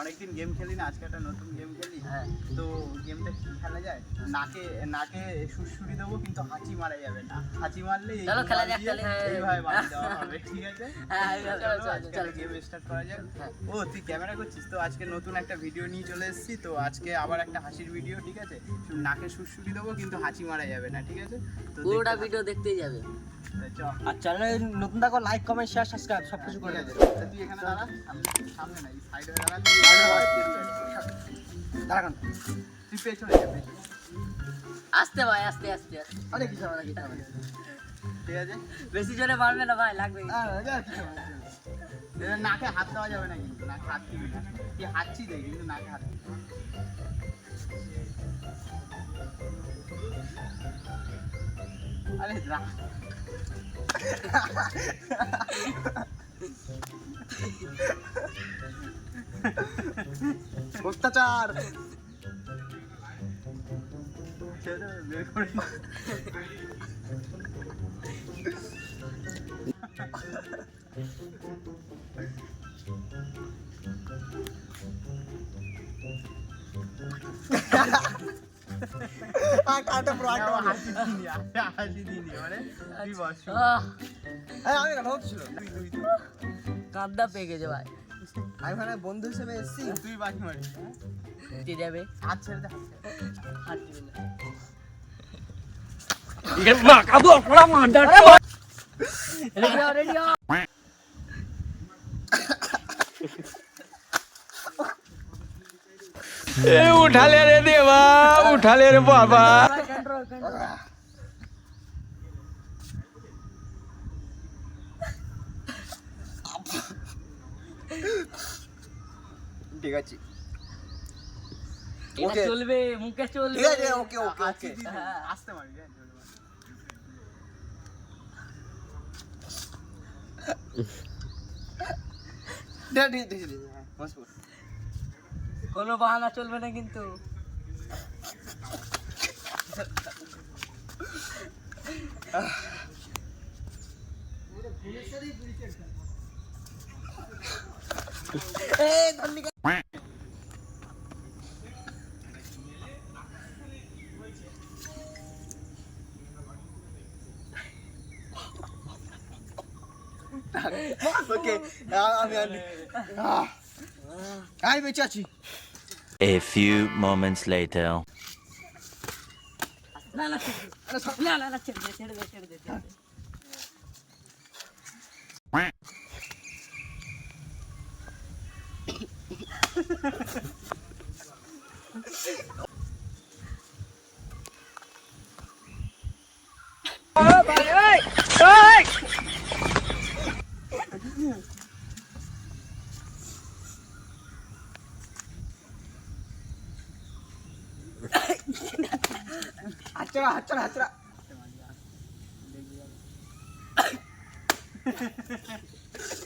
অনেকদিন গেম খেলি না আজকে একটা নতুন গেম খেলি। হ্যাঁ। তো গেমটা খেলা যায়? নাকে নাকে সুরসুরি দেবো কিন্তু হাঁচি মারা যাবে না। হাঁচি মারলে চলো খেলা যাক তাহলে। এইভাবে বাড়ি দেওয়া হবে ঠিক আছে? হ্যাঁ, চলো, চলো, গেম স্টার্ট করা যাক। হ্যাঁ। ও তুই ক্যামেরা করছিস? তো আজকে নতুন একটা ভিডিও নিয়ে চলে এসেছি তো আজকে আবার একটা হাসির ভিডিও ঠিক আছে? নাকে সুরসুরি দেবো কিন্তু হাঁচি মারা যাবে না ঠিক আছে? তো পুরোটা ভিডিও দেখতেই যাবে। আর চ্যানেলে নতুন থাকো লাইক কমেন্ট শেয়ার সাবস্ক্রাইব সব কিছু করে দেবে। তুই এখানে দাঁড়া সামনে- সামনে না সাইডে দাঁড়া। দাঁড়ান তুই পেছনে যা, আস্তে ভাই আস্তে আস্তে। আস্তে আরে কিছু না কিছু ঠিক আছে? বেশি জোরে মারবে না ভাই লাগবে। নাকে হাত দেওয়া যাবে না কিন্তু নাকে হাত দিবি না। কি হাঁচি দেয় কিন্তু নাকে হাত। আরে বের আটা হাসি দিনি, হাসি দিনি, মানে বস আমি হচ্ছিল তুই, তুই। কাঁদা পেয়ে গেছে ভাই। আমি বন্ধু হিসেবে এসেছি। তুই বাকি মারিস? কে যাবে? হাত ছেড়ে দে হাত দিবে না। রেডি রেডি হও। এ উঠালে রে দেবা উঠালে রে বাবা। কন্ট্রোল ঠিক আছে। এটা Okay. চলবে মুখে চলবে। ঠিক আছে ওকে ওকে ওকে। হ্যাঁ। আস্তে বস কোনো বাহানা চলবে না কিন্তু। ধন্নি ওকে আমি আমি বেঁচে আছি A few moments later. না না। না না না ছেড়ে দে ছেড়ে দে ছেড়ে দে ছেড়ে দে। হাতছাড়া হাতছাড়া হাতছাড়া এবার তো সবার করলে তুমি এবার তো আসো, ভাই, তুমি তুমি তো আসো। আসছো, তুমি আসতেই হবে। তুমি আসো। একটা মিলে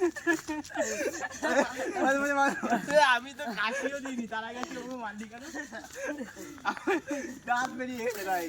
আমি তো কাশিও দিইনি তার আগে কেউ মারলি কেন দাঁত বেরিয়ে ভাই